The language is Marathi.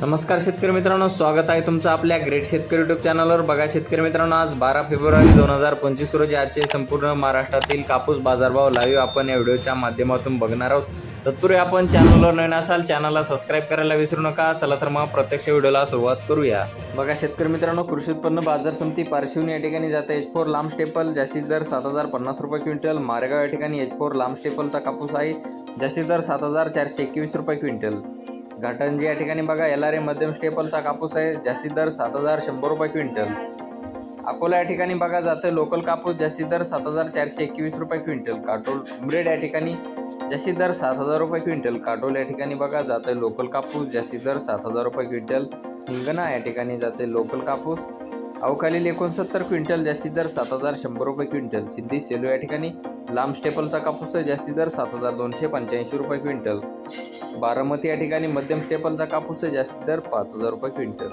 नमस्कार शेतकरी मित्रांनो स्वागत आहे तुमचं आपल्या ग्रेट शेतकरी युट्यूब चॅनलवर बघा शेतकरी मित्रांनो आज बारा फेब्रुवारी दोन हजार पंचवीस रोजी आजचे संपूर्ण महाराष्ट्रातील कापूस बाजारभाव लाईव्ह आपण या व्हिडिओच्या माध्यमातून बघणार आहोत. तत्पूर्वी आपण चॅनलवर नवीन असाल चॅनलला सबस्क्राईब करायला विसरू नका. चला तर मग प्रत्यक्ष व्हिडिओला सुरुवात करूया. बघा शेतकरी मित्रांनो कृषी उत्पन्न बाजार समिती पारशिवनी या ठिकाणी जाते. एच फोर लांब स्टेपल जास्तीत दर सात हजार पन्नास रुपये क्विंटल. मारेगाव या ठिकाणी एच फोर लांब स्टेपलचा कापूस आहे जास्तीत दर सात हजार चारशे एकवीस रुपये क्विंटल. घाटांजी या ठिकाणी बघा एल आर ए मध्यम स्टेपलचा कापूस आहे जास्तीत दर सात हजार शंभर रुपये क्विंटल. अकोला या ठिकाणी बघा जातं लोकल कापूस जास्तीत दर सात हजार चारशे एकवीस रुपये क्विंटल. काटोल उमरेड या ठिकाणी जास्तीत दर सात हजार रुपये क्विंटल. काटोल या ठिकाणी बघा जातं लोकल कापूस जास्तीत दर सात हजार रुपये क्विंटल. हिंगणा या ठिकाणी जाते लोकल कापूस. अवकालील एकोणसत्तर क्विंटल जास्तीत दर सात हजार शंभर रुपये क्विंटल. सिद्धी सेलू या ठिकाणी लांब स्टेपलचा कापूस आहे जास्तीत दर सात हजार दोनशे पंच्याऐंशी रुपये क्विंटल. बारामती या ठिकाणी मध्यम स्टेपलचा कापूस आहे जास्त दर पाच हजार रुपये क्विंटल.